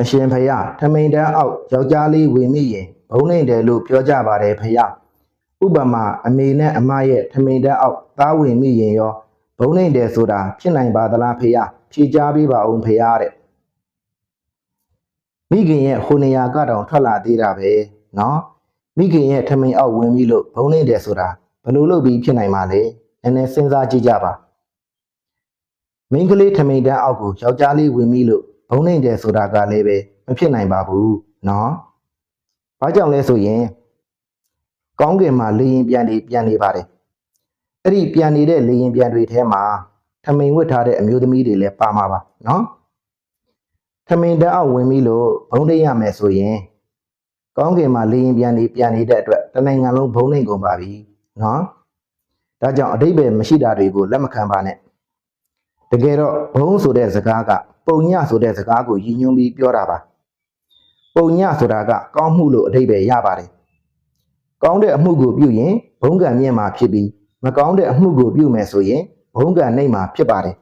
အရှင်ဖယားထမိန်တန်းအောက်ယောက်ျားလေးဝင်မိရင်ဘုံနိုင်တယ်လို့ပြောကြပါတယ်ဖယားဥပမာအမေနဲ့အမရဲ့ထမိန်တန်းအောက်သားဝင်မိရင်ရောဘုံနိုင်တယ်ဆိုတာဖြစ်နိုင်ပါသလားဖယားဖြေကြားပေးပါဦးဖယားတဲ့မိခင်ရဲ့ဟိုနေရာကတော့ထွက်လာသေးတာပဲနော်မိခင်ရဲ့ထမိန်အောက်ဝင်ပြီလို့ဘုံနိုင်တယ်ဆိုတာဘယ်လိုလုပ်ပြီးဖြစ်နိုင်မှာလဲနည်းနည်းစဉ်းစားကြည့်ကြပါမိန်းကလေးထမိန်တန်းအောက်ကိုယောက်ျားလေးဝင်ပြီလို့ ဘုံနိုင်တယ်ဆိုတာကလည်းပဲမဖြစ်နိုင်ပါဘူးနော်။ဘာကြောင့်လဲဆိုရင်ကောင်းကင်မှာလေရင်ပြန်နေပြန်နေပါတယ်။အဲ့ဒီပြန်နေတဲ့လေရင်ပြန်တွေထဲမှာထမိန်ဝတ်ထားတဲ့အမျိုးသမီးတွေလည်းပါမှာပါနော်။ထမိန်တန်းအောက်ဝင်ပြီလို့ဘုံတိတ်ရမယ်ဆိုရင်ကောင်းကင်မှာလေရင်ပြန်နေပြန်နေတဲ့အတွက်တနိုင်ငံလုံးဘုံနိုင်ကုန်ပါပြီနော်။ဒါကြောင့်အတိတ်ပဲမရှိတာတွေကိုလက်မခံပါနဲ့တကယ်တော့ဘုံဆိုတဲ့စကားက ပုံညဆိုတဲ့စကားကိုရည်ညွှန်းပြီးပြောတာပါပုံညဆိုတာကကောင်းမှုလို့အဓိပ္ပာယ်ရပါတယ်ကောင်းတဲ့အမှုကိုပြုရင်ဘုံကံမြင့်မှာဖြစ်ပြီးမကောင်းတဲ့အမှုကိုပြုမယ်ဆိုရင်ဘုံကံနှိမ့်မှာဖြစ်ပါတယ်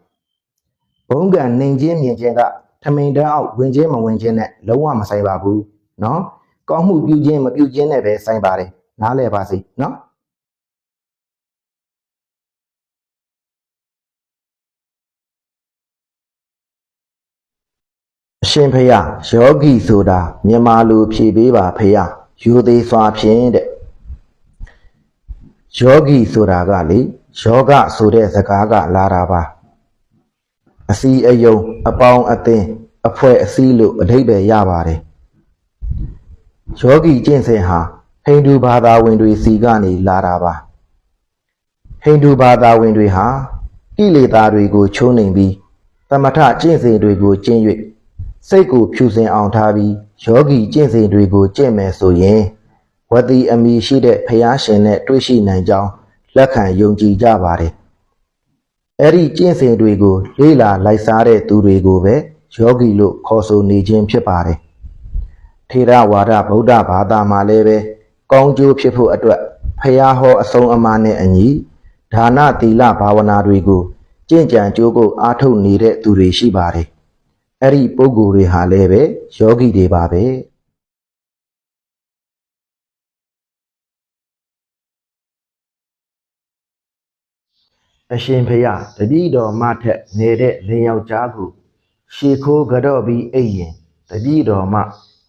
ဘုံကံနှိမ်ခြင်းမြင်ခြင်းကထမိန်တန်းအောက်ဝင်ခြင်းမဝင်ခြင်းနဲ့လုံးဝမဆိုင်ပါဘူးเนาะကောင်းမှုပြုခြင်းမပြုခြင်းနဲ့ပဲဆိုင်ပါတယ်နားလည်ပါစေเนาะ ရှင်ဖေယယောဂီဆိုတာမြန်မာလိုဖြေပေးပါဖေယယူသေးစွာဖြင့်တဲ့ယောဂီဆိုတာကလေယောဂဆိုတဲ့စကားကလာတာပါအစီအယုံအပေါင်းအသင်းအဖွဲ့အစည်းလို့အဓိပ္ပာယ်ရပါတယ်ယောဂီကျင့်စဉ်ဟာဟိန္ဒူဘာသာဝင်တွေစီကနေလာတာပါဟိန္ဒူဘာသာဝင်တွေဟာကိလေသာတွေကိုချိုးနှိမ်ပြီးသမထကျင့်စဉ်တွေကိုကျင့်၍ စိတ်ကိုဖြူစင်အောင်ထားပြီးယောဂီကျင့်စဉ်တွေကိုကျင့်မယ်ဆိုရင်ဝတိအမိရှိတဲ့ဖျားရှင်နဲ့တွေ့ရှိနိုင်ကြောင်းလက်ခံယုံကြည်ကြပါတယ်။အဲ့ဒီကျင့်စဉ်တွေကို လေးလာလိုက်စားတဲ့သူတွေကိုပဲယောဂီလို့ခေါ်ဆိုနေခြင်းဖြစ်ပါတယ်။ထေရဝါဒဗုဒ္ဓဘာသာမှာလည်းပဲကောင်းကျိုးဖြစ်ဖို့အတွက်ဖျားဟောအဆုံးအမနဲ့အညီဒါနသီလဘာဝနာတွေကိုကျင့်ကြံကြိုးကိုအားထုတ်နေတဲ့သူတွေရှိပါတယ်။ အဲ့ဒီပုံကိုယ်တွေဟာလည်းပဲယောဂီတွေပါပဲအရှင်ဖေယတတိတော်မထက်နေတဲ့လင်ယောက်ျားကိုရှေခိုးကြော့ပြီးအိပ်ရင်တတိတော်မ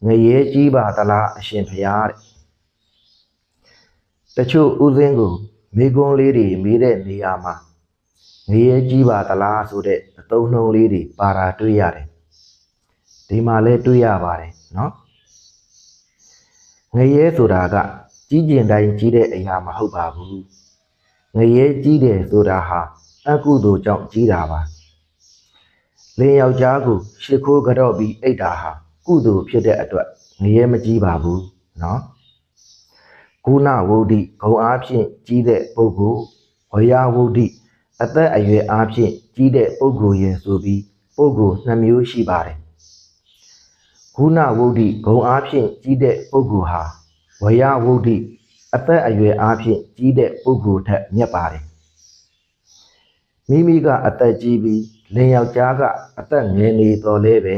ငရဲကြီးပါသလားအရှင်ဖေယတဲ့တချို့ဥစဉ်ကိုမိကွန်းလေးတွေမေးတဲ့နေရာမှာငရဲကြီးပါသလားဆိုတဲ့အသုံးနှုန်းလေးတွေပါတာတွေ့ရတယ် ဒီမှာလဲတွေ့ရပါတယ်နော်ငရဲဆိုတာကကြီးကျင်တိုင်းကြီးတဲ့အရာမဟုတ်ပါဘူးငရဲကြီးတယ်ဆိုတာဟာအကုသိုလ်ကြောင့်ကြီးတာပါလင်းယောက်ျားကိုရှ िख ိုးကြတော့ပြီးအိတ်တာဟာကုသိုလ်ဖြစ်တဲ့အတွက်ငရဲမကြီးပါဘူးနော်ကုဏဝုဒ္ဓိဂုံအားဖြင့်ကြီးတဲ့ပုဂ္ဂိုလ်ဝရဝုဒ္ဓိအသက်အရွယ်အားဖြင့်ကြီးတဲ့ပုဂ္ဂိုလ်ရယ်ဆိုပြီးပုဂ္ဂိုလ်နှမျိုးရှိပါတယ် ခုနဝုဒ္ဓိဂုံအားဖြင့်ကြီးတဲ့ပုဂ္ဂိုလ်ဟာဝယဝုဒ္ဓိအသက်အရွယ်အားဖြင့်ကြီးတဲ့ပုဂ္ဂိုလ်ထက်မြတ်ပါတယ်မိမိကအသက်ကြီးပြီးလင်ယောက်ျားကအသက်ငယ်နေတော်လဲပဲ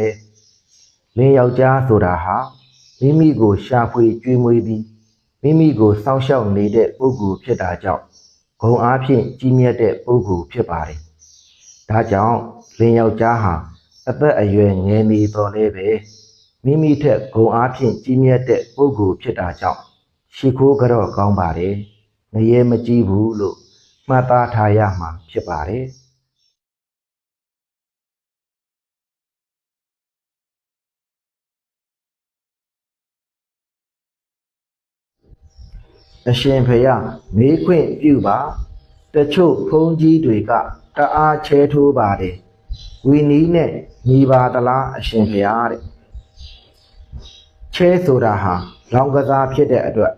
လင်ယောက်ျားဆိုတာဟာမိမိကိုရှာဖွေကြွေးမွေးပြီးမိမိကိုစောင့်ရှောက်နေတဲ့ပုဂ္ဂိုလ်ဖြစ်တာကြောင့်ဂုံအားဖြင့်ကြီးမြတ်တဲ့ပုဂ္ဂိုလ်ဖြစ်ပါတယ်ဒါကြောင့်လင်ယောက်ျားဟာအသက်အရွယ်ငယ်နေတော်လဲပဲ မိမိထက်ဂုံအားဖြင့်ကြီးမြတ်တဲ့ပုဂ္ဂိုလ်ဖြစ်တာကြောင့်ရှ िख ိုးကြော့ကောင်းပါတယ်ငရဲမကြီးဘူးလို့မှတ်သားထားရမှာဖြစ်ပါတယ်အရှင်ဖေယမေးခွင့်ပြုပါတချို့ဘုန်းကြီးတွေကတအားချဲထိုးပါတယ်ဝီနီးနဲ့ညီပါသလားအရှင်ဖေယတဲ့ ချဲဆိုတာဟာလောင်ကစားဖြစ်တဲ့အတွက်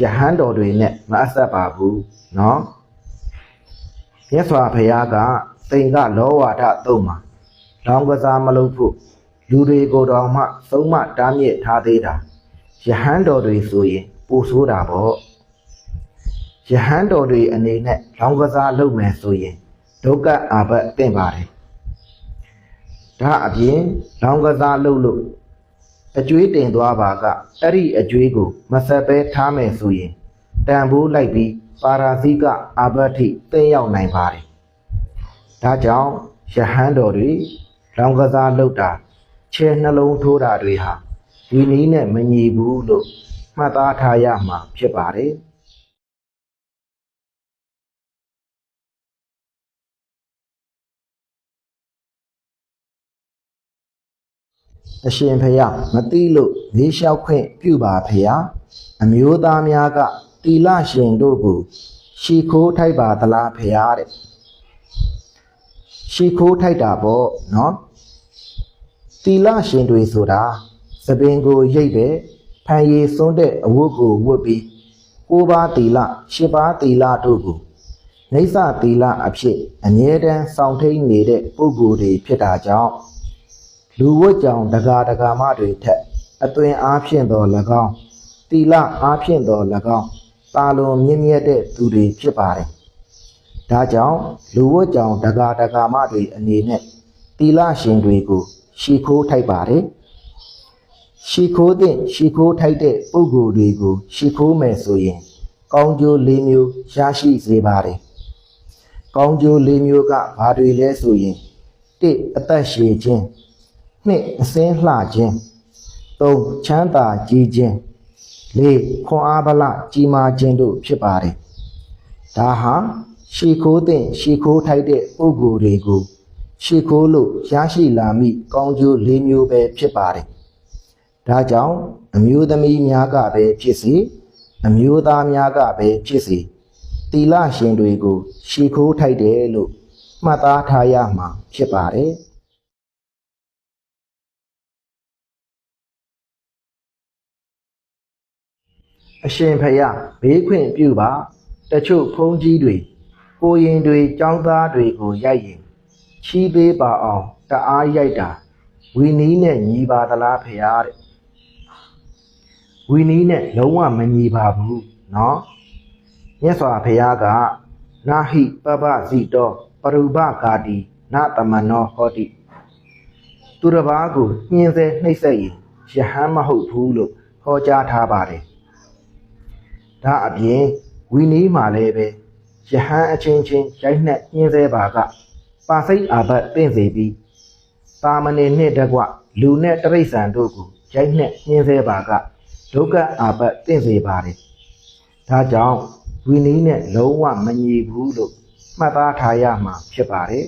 ယဟန်တော်တွေနဲ့မအဆက်ပါဘူးเนาะမြတ်စွာဘုရားကတိန်ကလောဝါဒသုံးမှာလောင်ကစားမလုပ်ဖို့လူတွေကိုတော်မှသုံးမတားမြစ်ထားသေးတာယဟန်တော်တွေဆိုရင်ပိုဆိုးတာပေါ့ယဟန်တော်တွေအနေနဲ့လောင်ကစားလုပ်မယ်ဆိုရင်ဒုက္ခအာဘတ်တင့်ပါတယ်ဒါအပြင်လောင်ကစားလုပ်လို့ အကျွေးတင်သွားပါကအဲ့ဒီအကျွေးကိုမဆက်ပဲထားမယ်ဆိုရင်တန်ဖိုးလိုက်ပြီးပါရာဇိကအာဘတ်ထိသိမ့်ရောက်နိုင်ပါတယ်ဒါကြောင့်ယဟန်တော်တွေလောင်ကစားလုပ်တာခြေနှလုံးထိုးတာတွေဟာဒီနည်းနဲ့မညီဘူးလို့မှတ်သားထားရမှာဖြစ်ပါတယ် အရှင်ဖျားမတိလို့လေးလျှောက်ခွင့်ပြုပါဖျားအမျိုးသားများကတီလရှင်တို့ကိုရှီခိုးထိုက်ပါသလားဖျားတဲ့ရှီခိုးထိုက်တာပေါ့နော်တီလရှင်တွေဆိုတာသပင်ကိုရိတ်ပဲဖန်ရည်စွန်းတဲ့အဝတ်ကိုဝတ်ပြီးကိုးပါးတီလရှစ်ပါးတီလတို့ကိုနေဆတီလအဖြစ်အမြဲတမ်းစောင့်ထိန်နေတဲ့ပုဂ္ဂိုလ်တွေဖြစ်တာကြောင့် လူဝတ်ကြောင်တကာတကာမတွေထက်အသွင်အားဖြင့်တော်၎င်းတီလအားဖြင့်တော်၎င်းတာလွန်မြင့်မြတ်တဲ့သူတွေဖြစ်ပါတယ်။ဒါကြောင့်လူဝတ်ကြောင်တကာတကာမတွေအနေနဲ့တီလရှင်တွေကို ရှီခိုးထိုက်ပါတယ်။ရှီခိုးတဲ့ရှီခိုးထိုက်တဲ့ပုဂ္ဂိုလ်တွေကိုရှီခိုးမယ်ဆိုရင် ကောင်းကျိုး၄မျိုးရရှိစေပါတယ်။ကောင်းကျိုး၄မျိုးကဘာတွေလဲဆိုရင်၁အသက်ရှည်ခြင်း နှစ်အစင်းလှခြင်းသုံးချမ်းသာကြီးခြင်းလေးခွန်အားဗလကြီးမားခြင်းတို့ဖြစ်ပါတယ်ဒါဟာရှီခိုးတဲ့ရှီခိုးထိုက်တဲ့ပုဂ္ဂိုလ်တွေကိုရှီခိုးလို့ရရှိလာမိကောင်းကျိုး၄မျိုးပဲဖြစ်ပါတယ်ဒါကြောင့်အမျိုးသမီးများကပဲဖြစ်စေအမျိုးသားများကပဲဖြစ်စေတီလရှင်တွေကိုရှီခိုးထိုက်တယ်လို့မှတ်သားထားရမှာဖြစ်ပါတယ် အရှင်ဖယားဘေးခွင့်ပြုပါတချို့ဖုံးကြီးတွေကိုရင်တွေចောင်းသားတွေကိုရိုက်ရင်ချီးပေးပါအောင်တအားရိုက်တာဝီနီးနဲ့ညီပါသလားဖယားတဲ့ဝီနီးနဲ့လုံးဝမညီပါဘူးเนาะမြတ်စွာဘုရားကနာဟိပပဇိတောပရုပကာတိနတမနောဟောတိသူတစ်ပါးကိုညှင်းဆဲနှိပ်စက်ရင်ယဟန်မဟုတ်ဘူးလို့ဟောကြားထားပါတယ် ဒါအပြင်ဝီနီးမှာလည်းပဲယဟန်အချင်းချင်းရိုက်နှက်ညှင်းဆဲပါကပါစိတ်အာဘတ်တင့်စေပြီးတာမဏေနှင့်တကွလူနဲ့တရိษံတို့ကိုရိုက်နှက်ညှင်းဆဲပါကဒုက္ခအာဘတ်တင့်စေပါတယ်ဒါကြောင့်ဝီနီးနဲ့လုံးဝမညီဘူးလို့မှတ်သားထားရမှာဖြစ်ပါတယ်